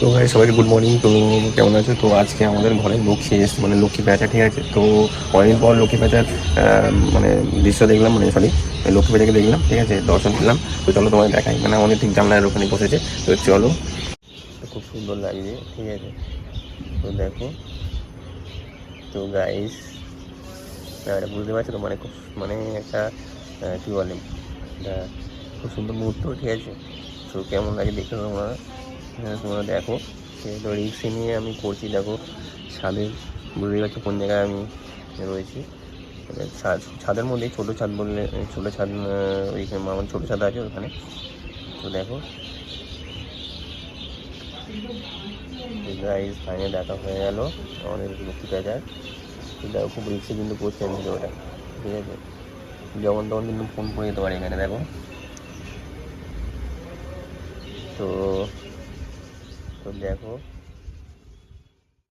তো ভাই সবাইকে গুড মর্নিং তো কেমন আছো? তো আজকে আমাদের ঘরে লক্ষ্মী এসছে মানে লক্ষ্মী প্যাঁচা ঠিক আছে? তো অনেকদিন পর লক্ষ্মী প্যাঁচার মানে দৃশ্য দেখলাম মানে সরি লক্ষ্মী প্যাঁচাকে দেখলাম, ঠিক আছে? দর্শন পেলাম। তো চলো তোমায় দেখাই মানে আমাদের ঠিক জানলার ওখানে বসেছে। তো চলো। খুব সুন্দর লাগছে, ঠিক আছে? তো দেখো। তো গাইস বুঝতে পারছ তো মানে খুব মানে একটা কী বলে খুব সুন্দর মুহূর্ত, ঠিক আছে? তো কেমন লাগে দেখে তোমরা? হ্যাঁ, তোমরা দেখো। তো রিক্স নিয়ে আমি করছি দেখো। ছাদে বুঝতে পারছ কোন জায়গায় আমি রয়েছি। ছাদ ছাদের মধ্যে ছোটো ছাদ বললে ছোটো ছাদ ওইখানে আমার ছোটো ছাদ আছে ওখানে। তো দেখো। ফাইনে দেখা হয়ে গেল। আমাদের লক্ষ্মী তো দেখো খুব রিক্সে কিন্তু করছি আমি ভিডিওটা। ঠিক আছে? যখন তখন কিন্তু ফোন করে যেতে পারি এখানে দেখো। তো দেখো